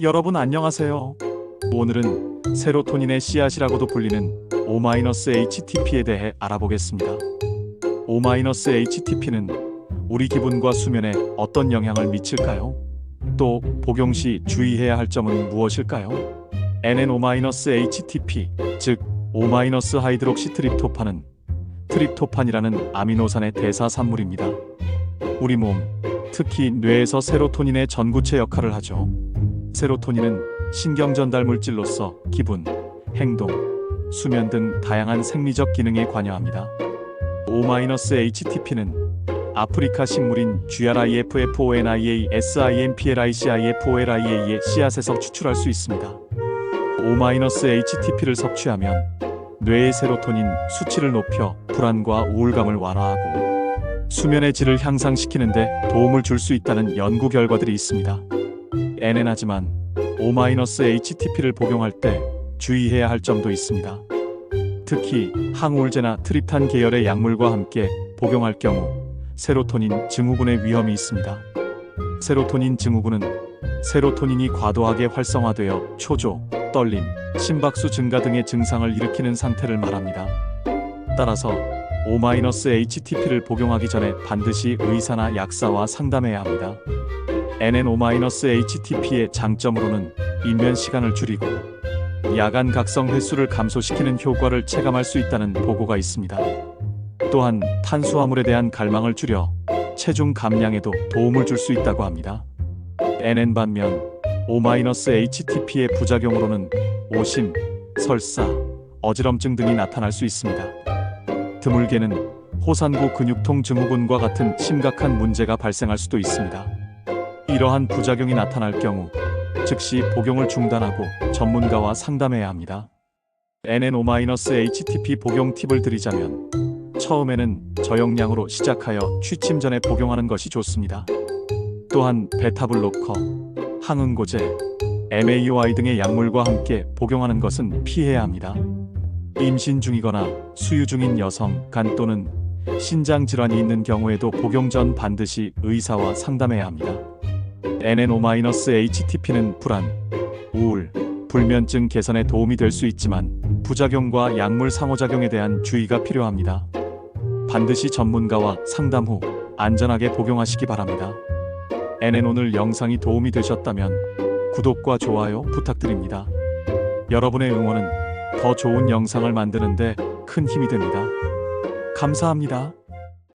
여러분 안녕하세요. 오늘은 세로토닌의 씨앗이라고도 불리는 O-HTP에 대해 알아보겠습니다. O-HTP는 우리 기분과 수면에 어떤 영향을 미칠까요? 또 복용 시 주의해야 할 점은 무엇일까요? NNO-HTP, 즉 O-하이드록시트립토판은 트립토판이라는 아미노산의 대사 산물입니다. 우리 몸, 특히 뇌에서 세로토닌의 전구체 역할을 하죠. 세로토닌은 신경 전달 물질로서 기분, 행동, 수면 등 다양한 생리적 기능에 관여합니다. O-HTP는 아프리카 식물인 GRIFFONIA SIMPLICIFOLIA의 씨앗에서 추출할 수 있습니다. O-HTP를 섭취하면 뇌의 세로토닌 수치를 높여 불안과 우울감을 완화하고 수면의 질을 향상시키는 데 도움을 줄 수 있다는 연구 결과들이 있습니다. N은 하지만 O-HTP를 복용할 때 주의해야 할 점도 있습니다. 특히 항우울제나 트립탄 계열의 약물과 함께 복용할 경우 세로토닌 증후군의 위험이 있습니다. 세로토닌 증후군은 세로토닌이 과도하게 활성화되어 초조, 떨림, 심박수 증가 등의 증상을 일으키는 상태를 말합니다. 따라서 O-HTP를 복용하기 전에 반드시 의사나 약사와 상담해야 합니다. NNO-HTP의 장점으로는 입면 시간을 줄이고 야간 각성 횟수를 감소시키는 효과를 체감할 수 있다는 보고가 있습니다. 또한 탄수화물에 대한 갈망을 줄여 체중 감량에도 도움을 줄 수 있다고 합니다. NN 반면 O-HTP의 부작용으로는 오심, 설사, 어지럼증 등이 나타날 수 있습니다. 드물게는 호산구 근육통 증후군과 같은 심각한 문제가 발생할 수도 있습니다. 이러한 부작용이 나타날 경우 즉시 복용을 중단하고 전문가와 상담해야 합니다. NNO-HTP 복용 팁을 드리자면 처음에는 저용량으로 시작하여 취침 전에 복용하는 것이 좋습니다. 또한 베타블로커, 항응고제, MAOI 등의 약물과 함께 복용하는 것은 피해야 합니다. 임신 중이거나 수유 중인 여성, 간 또는 신장 질환이 있는 경우에도 복용 전 반드시 의사와 상담해야 합니다. NNO-HTP는 불안, 우울, 불면증 개선에 도움이 될 수 있지만 부작용과 약물 상호작용에 대한 주의가 필요합니다. 반드시 전문가와 상담 후 안전하게 복용하시기 바랍니다. NN 오늘 영상이 도움이 되셨다면 구독과 좋아요 부탁드립니다. 여러분의 응원은 더 좋은 영상을 만드는데 큰 힘이 됩니다. 감사합니다.